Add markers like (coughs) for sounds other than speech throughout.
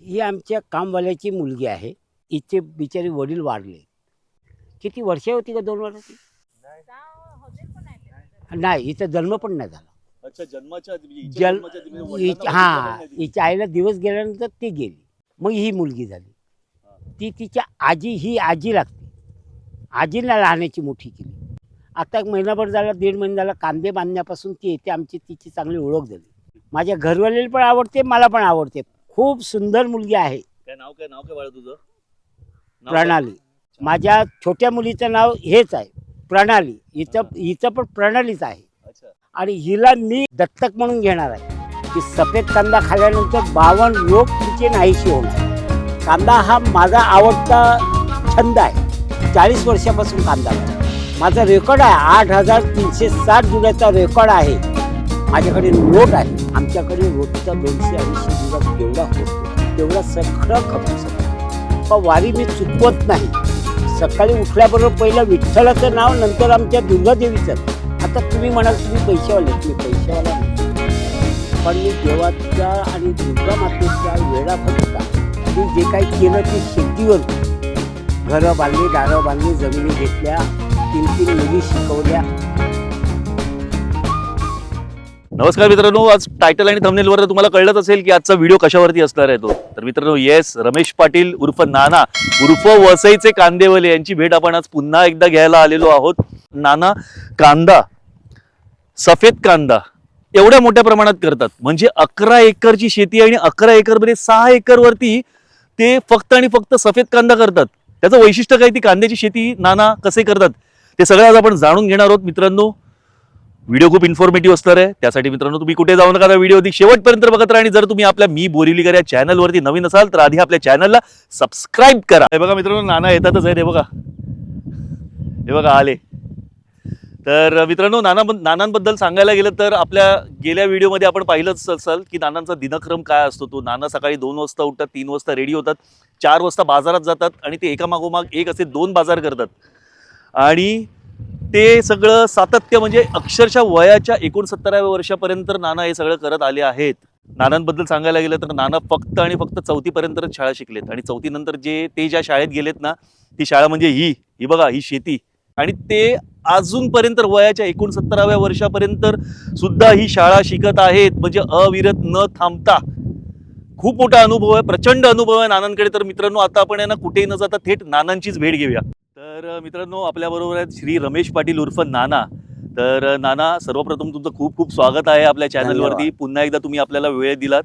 ही आमच्या कामवाल्याची मुलगी आहे. हिचे बिचारी वडील वारले. किती वर्ष होती का दोन वर्षाची नाही हिचा जन्म पण नाही झाला. अच्छा जन्माच्या म्हणजे जल म्हणजे हा हिच्या आईला दिवस गेल्यानंतर ती गेली. मग ही मुलगी झाली. ती तिच्या आजी ही आजी लागते. आजीला लहानाची मोठी केली. आता एक महिनाभर झाला दीड महिना झाला कांदे बांधण्यापासून ती येते. आमची तिची चांगली ओळख झाली. माझ्या घरवाल्याला पण आवडते मला पण आवडते. खूप सुंदर मुलगी आहे. काय नाव काय नाव काय बाळा तुझं? नाव काय? प्रणाली माझ्या छोट्या मुलीचं नाव हेच आहे प्रणाली. हिचं हिचं पण प्रणालीच आहे. अच्छा. आणि हिला मी दत्तक म्हणून घेणार आहे. की सफेद कांदा खाल्ल्यानंतर बावन्न रोग तिचे नाहीशी होणार. कांदा हा माझा आवडता छंद आहे. चाळीस वर्षापासून कांदा लावतो. माझा रेकॉर्ड आहे आठ हजार तीनशे साठ जुन्याचा रेकॉर्ड आहे. माझ्याकडे नोट आहे. आमच्याकडे रोटीचा दोनशे अडीचशे दिवस जेवढा होतो तेवढा सगळं खपू सगळं पण वारी मी चुकवत नाही. सकाळी उठल्याबरोबर पहिलं विठ्ठलाचं नाव नंतर आमच्या दुर्गादेवीचं. आता तुम्ही म्हणाल तुम्ही पैशावाले. तुम्ही पैशावाला पण मी देवाच्या आणि दुर्गा मातेच्या वेळा फक्त मी जे काही केलं ते शेतीवर घरं बांधली दारं बांधली जमिनी घेतल्या तीन तीन मुली शिकवल्या. नमस्कार मित्रांनो आज टायटल आणि थंबनेलवर तुम्हाला कळलंच असेल की आजचा व्हिडिओ कशावरती असणार आहे तो. तर मित्रांनो येस रमेश पाटील उर्फ नाना उर्फ वसईचे कांदेवले यांची भेट आपण आज पुन्हा एकदा घ्यायला आलेलो आहोत. नाना कांदा सफेद कांदा एवढ्या मोठ्या प्रमाणात करतात. म्हणजे अकरा एकरची शेती आणि अकरा एकरमध्ये सहा एकरवरती ते फक्त आणि फक्त सफेद कांदा करतात. त्याचं वैशिष्ट्य काय? ती कांद्याची शेती नाना कसे करतात? ते सगळं आज आपण जाणून घेणार आहोत मित्रांनो. व्हिडिओ खूप इन्फॉर्मेटिव्ह असणार आहे. त्यासाठी मित्रांनो तुम्ही कुठे जाऊ नका व्हिडिओ अधिक शेवटपर्यंत बघत राहा आणि जर तुम्ही आपल्या मी बोरिवलीकर या चॅनलवरती नवीन असाल तर आधी आपल्या चॅनलला सबस्क्राईब करा. हे बघा मित्रांनो नाना येतातच आहे हे बघा. हे बघा आले. तर मित्रांनो नाना नानांबद्दल सांगायला गेलं तर आपल्या गेल्या व्हिडिओमध्ये आपण पाहिलंच असाल की नानांचा दिनक्रम काय असतो तो. नाना सकाळी दोन वाजता उठतात तीन वाजता रेडी होतात चार वाजता बाजारात जातात आणि ते एकामागोमाग एक असे दोन बाजार करतात. आणि ते सगळं सातत्य म्हणजे अक्षरशः वयाच्या एकोणसत्तराव्या वर्षापर्यंत नाना हे सगळं करत आले आहेत. नानांबद्दल सांगायला गेलं तर नाना फक्त आणि फक्त चौथीपर्यंतच शाळा शिकलेत. आणि चौथीनंतर जे ते ज्या शाळेत गेलेत ना ती शाळा म्हणजे ही ही बघा ही शेती. आणि ते अजूनपर्यंत वयाच्या एकोणसत्तराव्या वर्षापर्यंत सुद्धा ही शाळा शिकत आहेत. म्हणजे अविरत न थांबता. खूप मोठा अनुभव आहे प्रचंड अनुभव आहे नानांकडे. तर मित्रांनो आता आपण आहे ना कुठेही न जाता थेट नानांचीच भेट घेऊया. तर मित्रांनो आपल्याबरोबर आहेत श्री रमेश पाटील उर्फ नाना. तर नाना सर्वप्रथम तुमचं खूप खूप स्वागत आहे आपल्या चॅनलवरती. पुन्हा एकदा तुम्ही आपल्याला वेळ दिलात.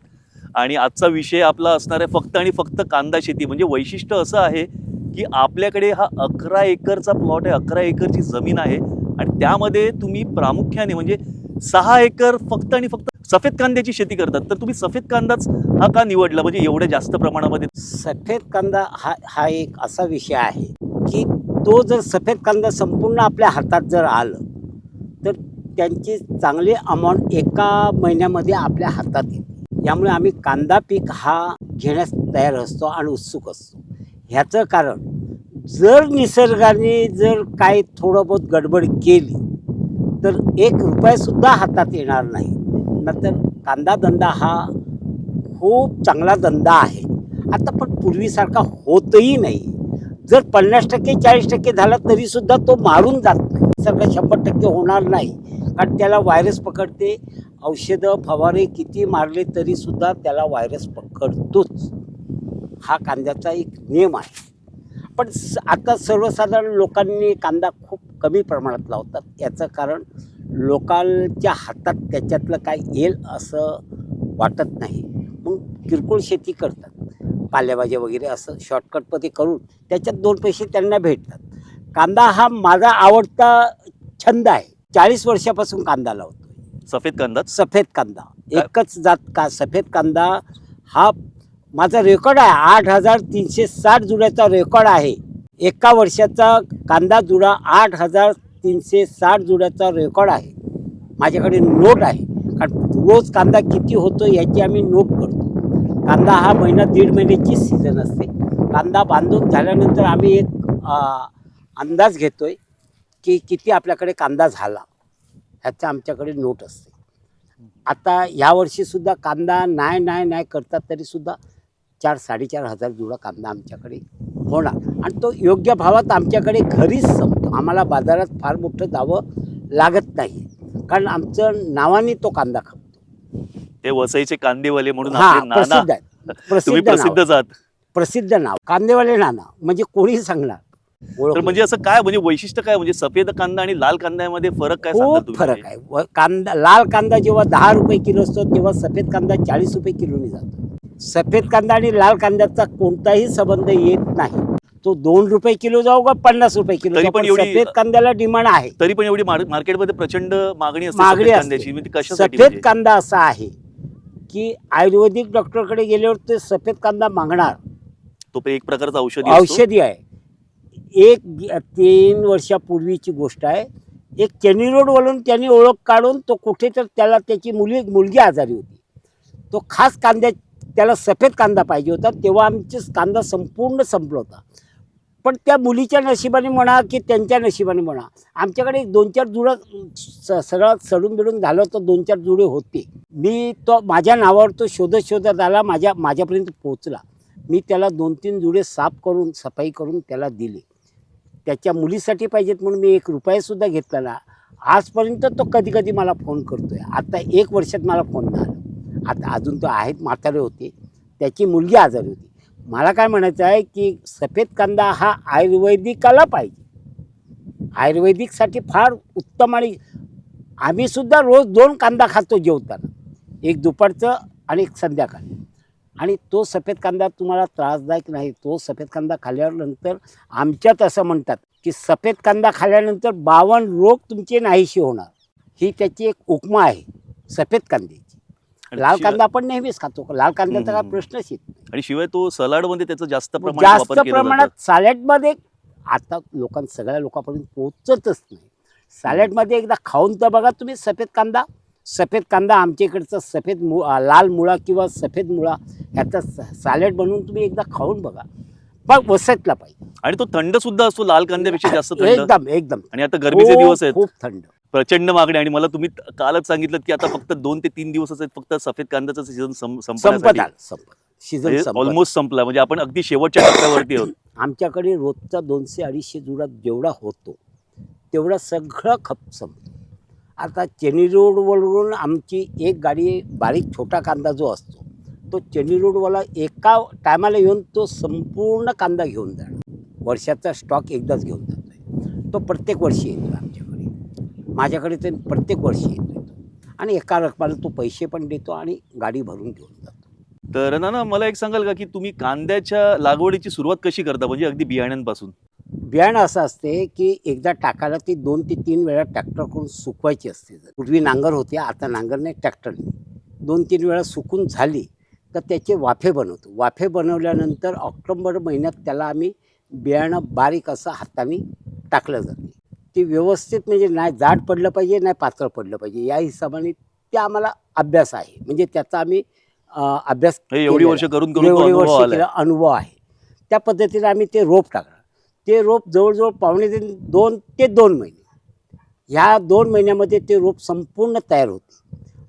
आणि आजचा विषय आपला असणार आहे फक्त आणि फक्त कांदा शेती. म्हणजे वैशिष्ट्य असं आहे की आपल्याकडे हा अकरा एकरचा प्लॉट आहे अकरा एकरची जमीन आहे. आणि त्यामध्ये तुम्ही प्रामुख्याने म्हणजे सहा एकर फक्त आणि फक्त सफेद कांद्याची शेती करतात. तर तुम्ही सफेद कांदाच हा का निवडला? म्हणजे एवढ्या जास्त प्रमाणामध्ये. सफेद कांदा हा हा एक असा विषय आहे की तो जर सफेद कांदा संपूर्ण आपल्या हातात जर आलं तर त्यांची चांगली अमाऊंट एका महिन्यामध्ये आपल्या हातात येते. यामुळे आम्ही कांदा पीक हा घेण्यास तयार असतो आणि उत्सुक असतो. ह्याचं कारण जर निसर्गाने जर काही थोडं बहुत गडबड केली तर एक रुपयासुद्धा हातात येणार नाही. नंतर कांदा धंदा हा खूप चांगला धंदा आहे. आता पण पूर्वीसारखा होतही नाही. जर पन्नास टक्के चाळीस टक्के झाला तरीसुद्धा तो मारून जात नाही. सगळं शंभर टक्के होणार नाही. कारण त्याला व्हायरस पकडते. औषधं फवारे किती मारले तरीसुद्धा त्याला व्हायरस पकडतोच. हा कांद्याचा एक नियम आहे. पण स- आता सर्वसाधारण लोकांनी कांदा खूप कमी प्रमाणात लावतात. याचं कारण लोकांच्या हातात त्याच्यातलं काय येईल असं वाटत नाही. मग किरकोळ शेती करतात. पालेभाज्या वगैरे असं शॉर्टकटमध्ये करून त्याच्यात दोन पैसे त्यांना भेटतात. कांदा हा माझा आवडता छंद आहे. चाळीस वर्षापासून कांदा लावतो सफेद कांदाच सफेद कांदा. एकच जात का सफेद कांदा हा माझा रेकॉर्ड आहे. आठ हजार तीनशे साठ जुड्याचा रेकॉर्ड आहे. एका वर्षाचा कांदा जुडा आठ हजार तीनशे साठ जुड्याचा रेकॉर्ड आहे. माझ्याकडे नोट आहे. कारण रोज कांदा किती होतो याची आम्ही नोट करतो. कांदा हा महिना दीड महिन्याची सीझन असते. कांदा बांधून झाल्यानंतर आम्ही एक अंदाज घेतो आहे की किती आपल्याकडे कांदा झाला. ह्याचा आमच्याकडे नोट असते. आता यावर्षीसुद्धा कांदा नाही नाही नाही करतात तरीसुद्धा चार साडेचार हजार जुडा कांदा आमच्याकडे होणार. आणि तो योग्य भावात आमच्याकडे घरीच संपतो. आम्हाला बाजारात फार मोठं जावं लागत नाही. कारण आमचं नावाने तो कांदा खपतो. ते वसईचे कांदेवाले म्हणून हा आपले नाना. प्रसिद्ध तुम्ही प्रसिद्ध नाव. आहात प्रसिद्ध नाव. कांदेवाले नाना. म्हणजे कोणी सांगणार? ओळख तर म्हणजे असं काय म्हणजे वैशिष्ट्य काय? म्हणजे सफेद कांदा आणि लाल कांद्यामध्ये फरक काय सांगता खूप तुम्ही? फरक आहे. व कांदा लाल कांदा जेव्हा दहा रुपये किलो असतो तेव्हा सफेद कांदा चाळीस रुपये किलोने जातो. सफेद कांदा आणि लाल कांद्याचा कोणताही संबंध येत नाही. तो दोन रुपये किलो जाऊ का पन्नास रुपये किलो तरी जाऊ, पण पण एवढी- सफेद कांद्याला डिमांड आहे. तरी पण एवढी मार- मार्केटमध्ये प्रचंड मागणी असते मागणी सफेद असते. कांद्याची. म्हणजे कशासाठी सफेद म्हणजे? कांदा असा आहे. की आयुर्वेदिक डॉक्टरकडे गेल्यावर ते सफेद कांदा मागणार. तो पण एक प्रकारचा औषधी असतो. औषधी आहे. एक ग- तीन वर्षापूर्वीची गोष्ट आहे. एक चेनी रोडवरून त्यांनी ओळख काढून तो कुठे तर त्याला त्याची मुली मुलगी आजारी होती. तो खास कांद्या त्याला सफेद कांदा पाहिजे होता. तेव्हा आमचे कांदा संपूर्ण संपला होता. पण त्या मुलीच्या नशिबाने म्हणा की त्यांच्या नशिबाने म्हणा आमच्याकडे दोन चार जुळं स सगळं सडून बिडून झालं होतं दोन चार जुडे होते. मी तो माझ्या नावावर तो शोधत शोधत आला माझ्या माझ्यापर्यंत पोहोचला. मी त्याला दोन तीन जुळे साफ करून सफाई करून त्याला दिले. त्याच्या मुलीसाठी पाहिजेत म्हणून मी एक रुपयासुद्धा घेतला ना आजपर्यंत तो कधी कधी मला फोन करतोय. आता एक वर्षात मला फोन नाही आला आता अजून तो आहेत म्हातारे होते. त्याची मुलगी आजारी होती. मला काय म्हणायचं आहे की सफेद कांदा हा आयुर्वेदिकाला पाहिजे. आयुर्वेदिकसाठी फार उत्तम आणि आम्हीसुद्धा रोज दोन कांदा खातो जेवताना. एक दुपारचं आणि एक संध्याकाळी. आणि तो सफेद कांदा तुम्हाला त्रासदायक नाही तो सफेद कांदा खाल्ल्यानंतर आमच्यात असं म्हणतात की सफेद कांदा खाल्ल्यानंतर बावन्न रोग तुमचे नाहीशी होणार. ही त्याची एक उपमा आहे सफेद कांद्याची. लाल कांदा आपण नेहमीच खातो. लाल कांद्याचा काय. प्रश्नच येत नाही. आणि शिवाय तो सलाडमध्ये त्याचं जास्त प्रमाणात जास्त वापर केला प्रमाणात जातो. सॅलडमध्ये आता लोकां सगळ्या लोकांपर्यंत पोचतच नाही. सॅलडमध्ये एकदा खाऊन तर बघा तुम्ही सफेद कांदा. सफेद कांदा आमच्या इकडचा सफेद मु अं, लाल मुळा किंवा सफेद मुळा ह्याचा सॅलड बनवून तुम्ही एकदा खाऊन बघा. पण वसतला पाहिजे. आणि तो थंड सुद्धा असतो लाल कांद्यापेक्षा जास्त थंड. एकदम एकदम. आणि आता गरमीचे दिवस आहेत. खूप थंड. प्रचंड मागणी. आणि मला तुम्ही कालच सांगितलं की आता फक्त दोन ते तीन दिवसच आहेत फक्त सफेद कांद्याचं सीझन संपत संपण्यासाठी. आलं संपत. सीझन संपत. ऑलमोस्ट संपला. म्हणजे आपण अगदी शेवटच्या टप्प्यावरती आहोत. (coughs) आमच्याकडे रोजचा दोनशे अडीचशे जुडा जेवढा होतो तेवढा सगळं खप संपतो. आता चेनी रोडवरून आमची एक गाडी बारीक छोटा कांदा जो असतो तो चेनी रोडवाला एका टायमाला येऊन तो संपूर्ण कांदा घेऊन जाणार. वर्षाचा स्टॉक एकदाच घेऊन जातो आहे तो प्रत्येक वर्षी येतो आमच्याकडे. माझ्याकडे ते प्रत्येक वर्षी येतो. आणि एका रकमाला तो पैसे पण देतो आणि गाडी भरून घेऊन जातो. तर ना ना मला एक सांगाल का की तुम्ही कांद्याच्या लागवडीची सुरुवात कशी करता? म्हणजे अगदी बियाण्यांपासून. बियाणं असं असते की एकदा टाकायला ती दोन ते तीन वेळा ट्रॅक्टर करून सुकवायची असते. पूर्वी नांगर होते आता नांगर नाही ट्रॅक्टरने दोन तीन वेळा सुकून झाली तर त्याचे वाफे बनवतो. वाफे बनवल्यानंतर ऑक्टोबर महिन्यात त्याला आम्ही बियाणं बारीक असं हाताने टाकलं जाते. ते व्यवस्थित म्हणजे नाही जाड पडलं पाहिजे नाही पातळ पडलं पाहिजे. या हिशोबाने ते आम्हाला अभ्यास आहे. म्हणजे त्याचा आम्ही अभ्यास एवढी वर्ष. करून एवढे अनुभव वर्ष. केला अनुभव आहे. त्या पद्धतीने आम्ही ते रोप टाकलं. ते रोप जवळजवळ पावणे दोन ते दोन महिने. ह्या दोन महिन्यामध्ये ते रोप संपूर्ण तयार होते.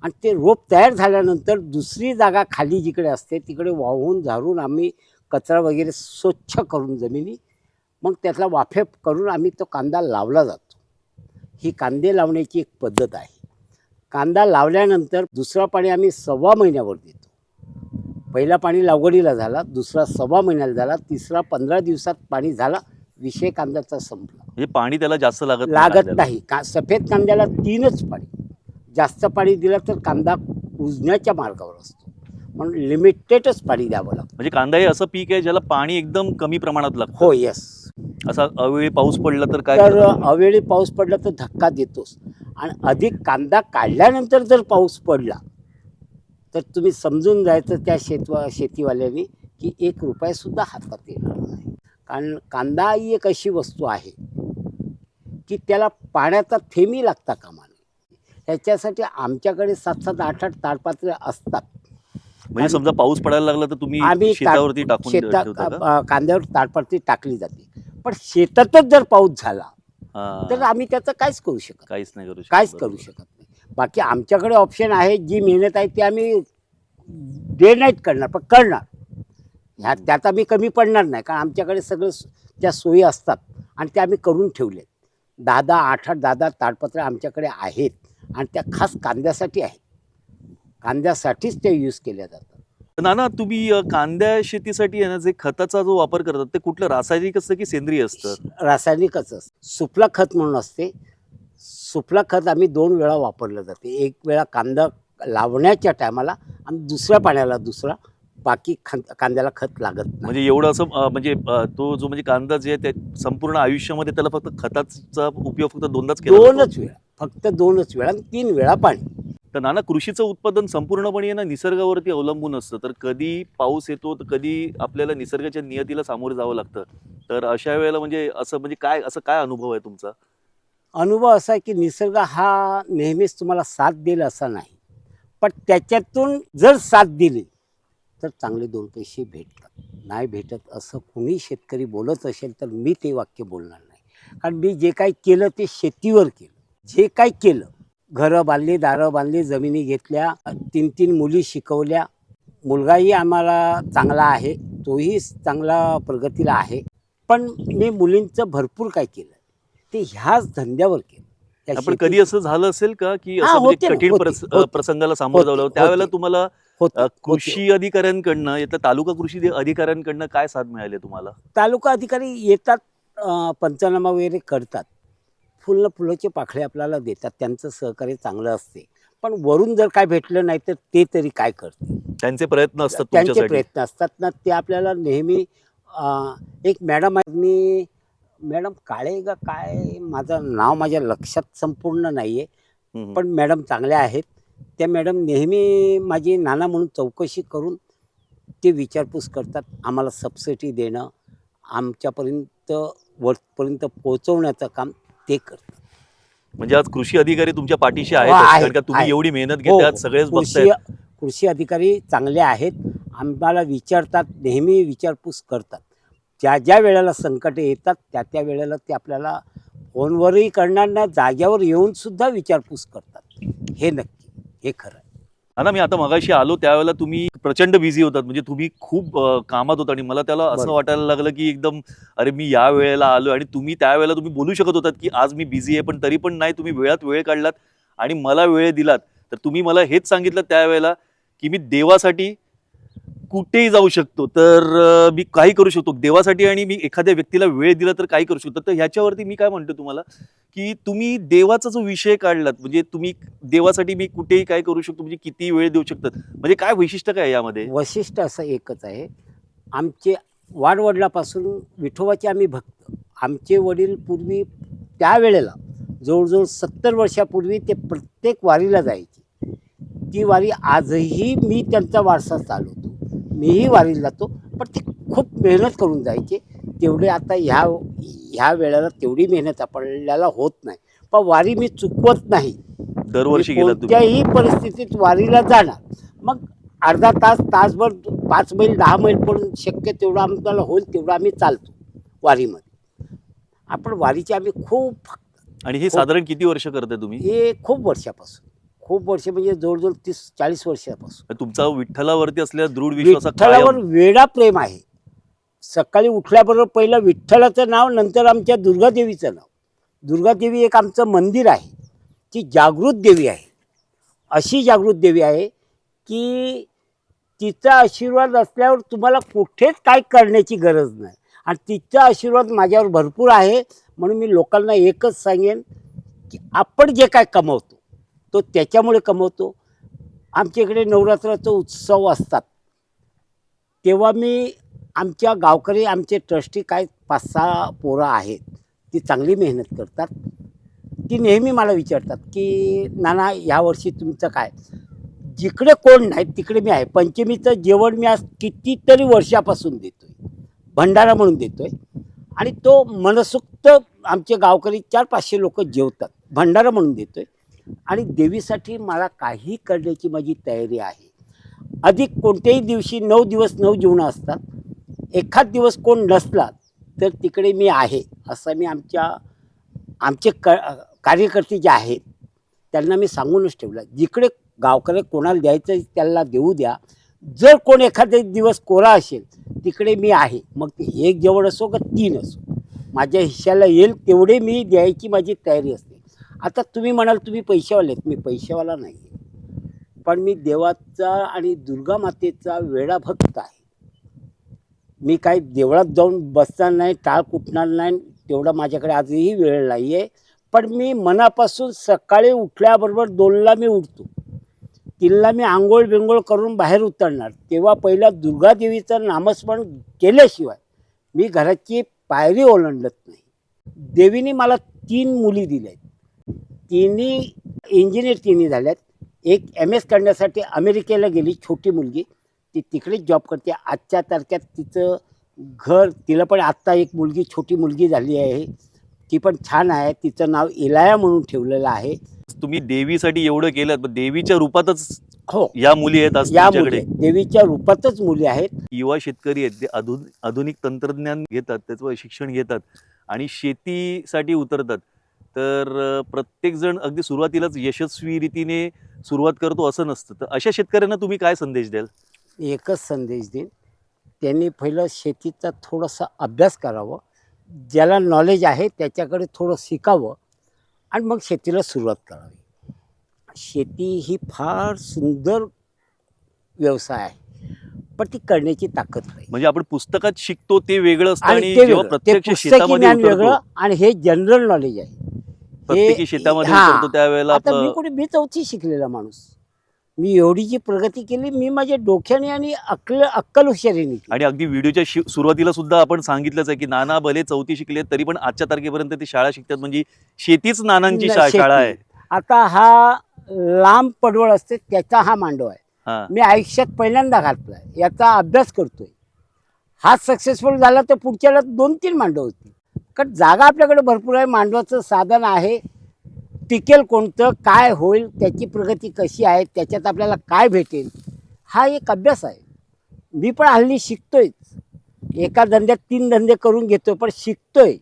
आणि ते रोप तयार झाल्यानंतर दुसरी जागा खाली जिकडे असते तिकडे वाहून झाडून आम्ही कचरा वगैरे स्वच्छ करून जमिनी मग त्यातला वाफे करून आम्ही तो कांदा लावला जातो. ही कांदे लावण्याची एक पद्धत आहे. कांदा लावल्यानंतर दुसरा पाणी आम्ही सव्वा महिन्यावर देतो. पहिला पाणी लागवडीला झाला दुसरा सव्वा महिन्याला झाला तिसरा पंधरा दिवसात पाणी झाला विषय कांद्याचा संपला. म्हणजे पाणी त्याला जास्त लागत लागत. नाही. का सफेद कांद्याला तीनच पाणी. जास्त पाणी दिलं तर कांदा कुजण्याच्या मार्गावर असतो. म्हणून लिमिटेडच पाणी द्यावं लागतं. म्हणजे कांदा हे असं पीक आहे ज्याला पाणी एकदम कमी प्रमाणात लागतं. हो येस असा अवेळी पाऊस पडला तर काय तर? अवेळी पाऊस पडला तर धक्का देतोस आणि अधिक कांदा काढल्यानंतर जर पाऊस पडला तर तुम्ही समजून जायचं त्या शेतवा शेतीवाल्यांनी की एक रुपयासुद्धा हातात येणार नाही. कारण कांदा ही एक अशी वस्तू आहे की त्याला पाण्याचा थेंबही लागता कामा नये. ह्याच्यासाठी आमच्याकडे सात सात आठ आठ ताडपात्रे असतात. म्हणजे समजा पाऊस पडायला लागला तर तुम्ही आम्ही शेतावरती टाकून शेता कांद्यावर ताडपत्री टाकली जाते. पण शेतातच जर पाऊस झाला. तर आम्ही त्याचं काहीच करू शकत. काहीच नाही करू काहीच. करू शकत नाही. बाकी आमच्याकडे ऑप्शन आहे जी मेहनत आहे ती आम्ही डे नाईट करणार पण करणार. ह्या त्यात आम्ही कमी पडणार नाही कारण आमच्याकडे सगळं त्या सोयी असतात आणि त्या आम्ही करून ठेवलेत दहा दहा आठ आठ दहा दहा ताडपत्र आमच्याकडे आहेत. आणि त्या खास कांद्यासाठी आहेत कांद्यासाठीच ते यूज केल्या जातात. नाना तुम्ही अ, कांद्या शेतीसाठी आहे ना जे खताचा जो वापर करतात ते कुठलं रासायनिक असतं की सेंद्रिय असतं? रासायनिकच असतं. सुफला खत म्हणून असते. सुफला खत आम्ही दोन वेळा वापरलं जाते. एक वेळा कांदा लावण्याच्या टायमाला आणि दुसऱ्या पाण्याला दुसरा. बाकी खं कांद्याला खत लागत नाही. म्हणजे एवढं असं अ, म्हणजे अ, तो जो म्हणजे कांदा जे आहे ते संपूर्ण आयुष्यामध्ये त्याला फक्त खताचा उपयोग फक्त दोनदाच केला जातो. दोनच वेळा फक्त दोनच वेळा आणि तीन वेळा पाणी. तर नाना कृषीचं उत्पादन संपूर्णपणे ना निसर्गावरती अवलंबून असतं. तर कधी पाऊस येतो तर कधी आपल्याला निसर्गाच्या नियतीला सामोरे जावं लागतं. तर अशा वेळेला म्हणजे असं म्हणजे काय असं काय अनुभव आहे तुमचा? अनुभव असा आहे की निसर्ग हा नेहमीच तुम्हाला साथ देईल असा नाही. पण त्याच्यातून जर साथ दिली तर चांगले दोन पैसे भेटतात. नाही भेटत असं कुणी शेतकरी बोलत असेल तर मी ते वाक्य बोलणार नाही. कारण मी जे काही केलं ते शेतीवर केलं. जे काही केलं घरं बांधली दारं बांधली जमिनी घेतल्या तीन तीन मुली शिकवल्या मुलगाही आम्हाला चांगला आहे तोही चांगला प्रगतीला आहे. पण मी मुलींचं भरपूर काय केलं. ते ह्याच धंद्यावर केलं. शेती- कधी असं झालं असेल का की असं म्हणजे कठीण. प्रसंगाला सामोरं जावं लागलं? होते, त्यावेळेला. तुम्हाला होते. कृषी अधिकाऱ्यांकडनं येत्या तालुका कृषी अधिकाऱ्यांकडनं काय साथ मिळाली तुम्हाला? तालुका अधिकारी येतात पंचनामा वगैरे करतात. फुलं फुलाचे पाखळे आपल्याला देतात. त्यांचं सहकार्य चांगलं असते. पण वरून जर काय भेटलं नाही तर ते तरी काय करते त्यांचे प्रयत्न असतात त्यांचे प्रयत्न असतात. ना ते आपल्याला नेहमी एक मॅडम मी मॅडम काळे का काय? माझं नाव माझ्या लक्षात संपूर्ण नाही आहे. पण मॅडम चांगल्या आहेत. त्या मॅडम नेहमी माझी नाना म्हणून चौकशी करून ते विचारपूस करतात आम्हाला सबसिडी देणं आमच्यापर्यंत वरपर्यंत पोहोचवण्याचं काम ते करतात. म्हणजे आज कृषी अधिकारी तुमच्या पाठीशी आहेत हो, कारण का तुम्ही. एवढी मेहनत हो, घेतात सगळेच कृषी अधिकारी चांगले आहेत आम्हाला विचारतात नेहमी विचारपूस करतात. ज्या ज्या वेळेला संकटे येतात त्या त्या वेळेला ते आपल्याला फोनवरही करणार नाही जाग्यावर येऊन सुद्धा विचारपूस करतात. हे नक्की. हे खरं आहे. हा ना मी आता मगाशी आलो त्यावेळेला तुम्ही प्रचंड बिझी होतात म्हणजे तुम्ही खूप अ, कामात होता आणि मला त्याला असं. वाटायला लागलं की एकदम अरे मी या वेळेला आलो आणि तुम्ही त्यावेळेला तुम्ही बोलू शकत होतात की आज मी बिझी आहे पण तरी पण नाही तुम्ही वेळात वेळ काढलात आणि मला वेळ दिलात तर तुम्ही मला हेच सांगितलं त्यावेळेला की मी देवासाठी कुठेही जाऊ शकतो. तर मी काही करू शकतो. देवासाठी आणि मी एखाद्या व्यक्तीला वेळ दिला तर काही करू शकतो. तर ह्याच्यावरती मी काय म्हणतो तुम्हाला की तुम्ही देवाचा जो विषय काढलात म्हणजे तुम्ही देवासाठी मी कुठेही काय करू शकतो म्हणजे किती वेळ देऊ शकतात म्हणजे काय वैशिष्ट्य काय यामध्ये? वैशिष्ट्य असं एकच आहे. आमचे वाडवडलापासून विठोबाचे आम्ही भक्त. आमचे वडील पूर्वी त्यावेळेला जवळजवळ सत्तर वर्षापूर्वी ते प्रत्येक वारीला जायचे. ती वारी आजही मी त्यांचा वारसा चालवतो. मीही वारीला जातो पण ते खूप मेहनत करून जायचे. तेवढे आता ह्या ह्या वेळेला तेवढी मेहनत आपल्याला होत नाही. पण वारी मी चुकवत नाही. दरवर्षी कोणत्याही परिस्थितीत वारीला जाणार. मग अर्धा तास तासभर पाच मैल दहा मैल पण शक्य तेवढं आम्हाला होईल तेवढं आम्ही चालतो वारीमध्ये. आपण वारीचे आम्ही खूप आणि हे साधारण किती वर्ष करताय तुम्ही? हे खूप वर्षापासून. खूप वर्ष म्हणजे जवळजवळ तीस चाळीस वर्षापासून. तुमचा विठ्ठलावरती असलेला दृढ विश्वास हा विठ्ठलावर वेडा प्रेम आहे. सकाळी उठल्याबरोबर पहिलं विठ्ठलाचं नाव नंतर आमच्या दुर्गादेवीचं नाव. दुर्गादेवी एक आमचं मंदिर आहे ती जागृत देवी आहे. अशी जागृत देवी आहे की तिचा आशीर्वाद असल्यावर तुम्हाला कुठेच काय करण्याची गरज नाही. आणि तिचा आशीर्वाद माझ्यावर भरपूर आहे म्हणून मी लोकांना एकच सांगेन की आपण जे काय कमवतो तो त्याच्यामुळे कमवतो. आमच्या इकडे नवरात्राचा उत्सव असतात. तेव्हा मी आमच्या गावकरी आमचे ट्रस्टी काय पाच सहा पोरं आहेत ती चांगली मेहनत करतात. ती नेहमी मला विचारतात की नाना यावर्षी तुमचं काय? जिकडे कोण नाही तिकडे मी आहे. पंचमीचं जेवण मी आज कितीतरी वर्षापासून देतो आहे भंडारा म्हणून देतो आहे आणि तो मनसुक्त आमचे गावकरी चार पाचशे लोक जेवतात. भंडारा म्हणून देतो आहे आणि देवीसाठी मला काही करण्याची माझी तयारी आहे. अधिक कोणत्याही दिवशी नऊ दिवस नऊ जीवनं असतात. एखाद दिवस कोण नसला तर तिकडे मी आहे असं मी आमच्या आमचे क कार्यकर्ते जे आहेत त्यांना मी सांगूनच ठेवलं. जिकडे गावकरी कोणाला द्यायचं त्याला देऊ द्या. जर कोण एखादा दिवस कोरा असेल तिकडे मी आहे. मग ते एक जेवण असो का तीन असो. माझ्या हिश्याला येईल तेवढे मी द्यायची माझी तयारी असते. आता तुम्ही म्हणाल तुम्ही पैशावाले आहेत. मी पैशावाला नाही. आहे पण मी देवाचा आणि दुर्गा मातेचा वेळा भक्त आहे. मी काही देवळात जाऊन बसणार नाही टाळ कुटणार नाही तेवढा माझ्याकडे आजही वेळ नाही आहे पण मी मनापासून सकाळी उठल्याबरोबर दोनला मी उठतो. तीनला मी आंघोळ बिंघोळ करून बाहेर उतरणार. तेव्हा पहिला दुर्गादेवीचं नामस्मरण केल्याशिवाय मी घराची पायरी ओलांडत नाही. देवीने मला तीन मुली दिल्या आहेत तिन्ही इंजिनियर तिन्ही झाल्यात. एक एम एस करण्यासाठी अमेरिकेला गेली छोटी मुलगी. ती तिकडेच जॉब करते. आजच्या तारखेत तिचं घर तिला पण आत्ता एक मुलगी छोटी मुलगी झाली आहे. ती पण छान आहे. तिचं नाव इलाया म्हणून ठेवलेलं आहे. तुम्ही देवीसाठी एवढं केलं पण देवीच्या रूपातच हो. या मुली आहेत आज या तुमच्याकडे. मुली देवीच्या रूपातच मुली आहेत. युवा शेतकरी आहेत. ते आधुन आधुनिक तंत्रज्ञान घेतात त्याचं शिक्षण घेतात आणि शेतीसाठी उतरतात. तर प्रत्येकजण अगदी सुरुवातीलाच यशस्वी रीतीने सुरुवात करतो असं नसतं. तर अशा शेतकऱ्यांना तुम्ही काय संदेश द्याल? एकच संदेश देईन. त्यांनी पहिलं शेतीचा थोडासा अभ्यास करावं. ज्याला नॉलेज आहे त्याच्याकडे थोडं शिकावं आणि मग शेतीला सुरुवात करावी. शेती ही फार सुंदर व्यवसाय आहे पण ती करण्याची ताकद नाही. म्हणजे आपण पुस्तकात शिकतो ते वेगळं असतं आणि आणि ते जेव्हा वेगळं. ते प्रत्यक्ष पुस्तकी शेतामध्ये ज्ञान उतरतो वेगळं आणि हे जनरल नॉलेज आहे. प्रत्येकी शेतामध्ये हा. उतरतो त्यावेळेला आता मी आपलं कुठे मी चौथी शिकलेला माणूस. मी एवढी जी प्रगती केली मी माझ्या डोक्याने आणि अक्कल अक्कल हुशारीने केली. आणि अगदी व्हिडिओच्या शि- सुरुवातीला सुद्धा आपण सांगितलंच आहे की नाना भले चौथी शिकले तरी पण आजच्या तारखेपर्यंत ते शाळा शिकतात. म्हणजे शेतीच नानांची शा- शेती. शाळा आहे. आता हा लांब पडवळ असते त्याचा हा मांडव आहे. हा. मी आयुष्यात पहिल्यांदा घातलाय याचा अभ्यास करतोय. हा सक्सेसफुल झाला तर पुढच्याला दोन तीन मांडव होतील. कारण जागा आपल्याकडे भरपूर आहे. मांडवाचं साधन आहे. टिकेल कोणतं काय होईल त्याची प्रगती कशी आहे त्याच्यात आपल्याला काय भेटेल हा एक अभ्यास आहे. मी पण हल्ली शिकतोयच एका धंद्यात तीन धंदे करून घेतोय पण शिकतोय.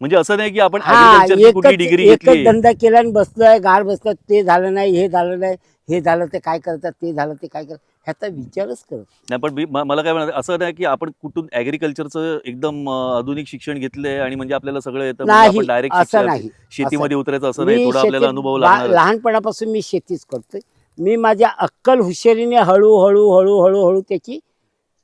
म्हणजे असं नाही की आपण हा एकच एकच धंदा केला आणि बसलोय गार बसलो ते झालं नाही हे झालं नाही हे झालं ते काय करतात ते झालं ते काय करतात. ह्याचा विचारच करत नाही. पण मी- म- मला काय म्हणायचं असं नाही की आपण कुठून ऍग्रिकल्चरचं एकदम अं, आधुनिक शिक्षण घेतलंय आणि म्हणजे आपल्याला सगळं येतं म्हणजे नाही आपण डायरेक्ट असं नाही. शेतीमध्ये उतरायचं असं नाही मी थोडं आपल्याला अनुभव बा- लागणार लहानपणापासून मी शेतीच करतोय. मी माझ्या अक्कल हुशारीने हळूहळू हळूहळू हळू त्याची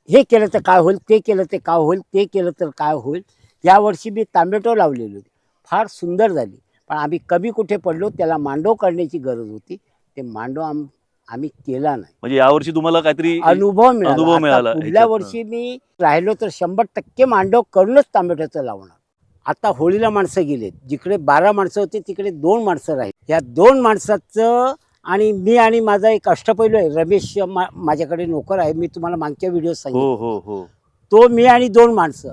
हे केलं तर काय होईल ते केलं तर काय होईल ते केलं तर काय होईल यावर्षी मी तांबेटो लावलेली होती. फार सुंदर झाली. पण आम्ही कमी कुठे पडलो त्याला मांडव करण्याची गरज होती. ते मांडव आम आम्ही केला नाही. म्हणजे यावर्षी तुम्हाला काहीतरी अनुभव मिळाला. अनुभव आता मिळाला पुढल्या. वर्षी मी राहिलो तर शंभर टक्के मांडव करूनच तांबेट्याचं लावणार. आता होळीला माणसं गेलेत. जिकडे बारा माणसं होती तिकडे दोन माणसं राहील. या दोन माणसाचं आणि मी आणि माझा एक अष्टपैलू आहे रमेश मा- माझ्याकडे नोकर आहे. मी तुम्हाला मागच्या व्हिडिओ हो सांगितलं. हो हो. तो मी आणि दोन माणसं.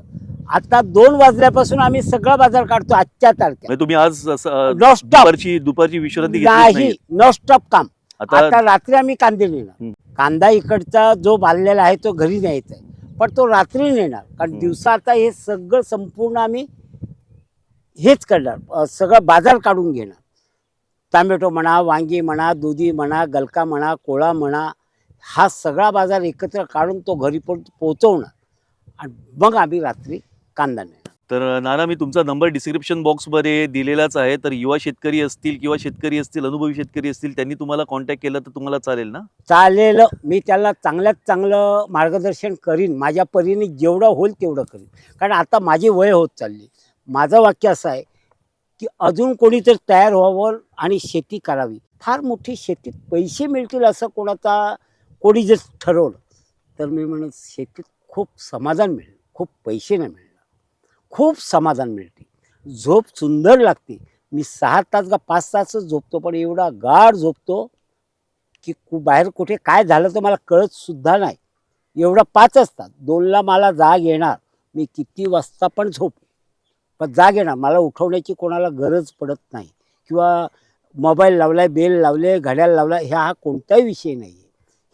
आता दोन वाजल्यापासून आम्ही सगळा बाजार काढतो आजच्या तारखेत म्हणजे तुम्ही आज असं, अं, नॉन स्टॉप दुपारची दुपारची विश्रांती नाही नाही नॉन स्टॉप काम. आता रात्री आम्ही कांदे नेणार. कांदा इकडचा जो बांधलेला आहे तो घरी न्यायचा आहे. पण तो रात्री नेणार. कारण. दिवसा आता हे सगळं संपूर्ण आम्ही हेच करणार. सगळं बाजार काढून घेणार. टॅमॅटो म्हणा वांगी म्हणा दुधी म्हणा गलका म्हणा कोळा म्हणा हा सगळा बाजार एकत्र काढून तो घरी पो पोचवणार आणि मग आम्ही रात्री कांदा नेणार. तर नाना मी तुमचा नंबर डिस्क्रिप्शन बॉक्समध्ये दिलेलाच आहे. तर युवा शेतकरी असतील किंवा शेतकरी असतील अनुभवी शेतकरी असतील त्यांनी तुम्हाला कॉन्टॅक्ट केला तर तुम्हाला चालेल ना? चालेल. मी त्याला चांगल्यात चांगलं मार्गदर्शन करीन. माझ्या परीने जेवढं होईल तेवढं करीन. कारण आता माझी वय होत चालली. माझं वाक्य असं आहे की अजून कोणीतरी तयार व्हावं आणि शेती करावी. फार मोठी शेतीत पैसे मिळतील असं कोणाचा कोणी जर ठरवलं तर मी म्हणत शेतीत खूप समाधान मिळेल. खूप पैसे नाही मिळेल. खूप समाधान मिळते. झोप सुंदर लागते. मी सहा तास का पाच तासच झोपतो पण एवढा गाढ झोपतो की कु बाहेर कुठे काय झालं तर मला कळतसुद्धा नाही. एवढं पाच असतात. दोनला मला जाग येणार. मी किती वाजता पण झोप. पण जाग येणार. मला उठवण्याची कोणाला गरज पडत नाही. किंवा मोबाईल लावलाय बेल लावले घड्याळ लावला ह्या हा कोणताही विषय नाही आहे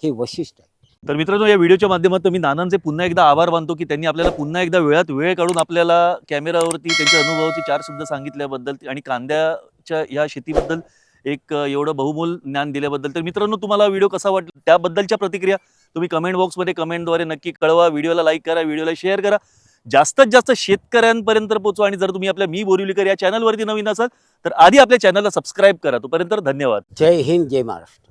हे वैशिष्ट्य आहे. तर मित्रांनो या व्हिडिओच्या माध्यमातून मी नानांचे पुन्हा एकदा आभार मानतो की त्यांनी आपल्याला पुन्हा एकदा वेळात वेळ काढून आपल्याला कॅमेरावरती त्यांच्या अनुभवाचे चार शब्द सांगितल्याबद्दल आणि कांद्याच्या या शेतीबद्दल एक एवढं बहुमूल ज्ञान दिल्याबद्दल. तर मित्रांनो तुम्हाला व्हिडिओ कसा वाटला? त्याबद्दलच्या प्रतिक्रिया तुम्ही कमेंट बॉक्समध्ये कमेंटद्वारे नक्की कळवा. व्हिडिओला लाईक करा व्हिडिओला शेअर करा. जास्तीत जास्त शेतकऱ्यांपर्यंत पोहोचवा आणि जर तुम्ही आपल्या मी बोरिवलीकर या चॅनलवरती नवीन असाल तर आधी आपल्या चॅनलला सबस्क्राईब करा. तोपर्यंत धन्यवाद. जय हिंद जय महाराष्ट्र.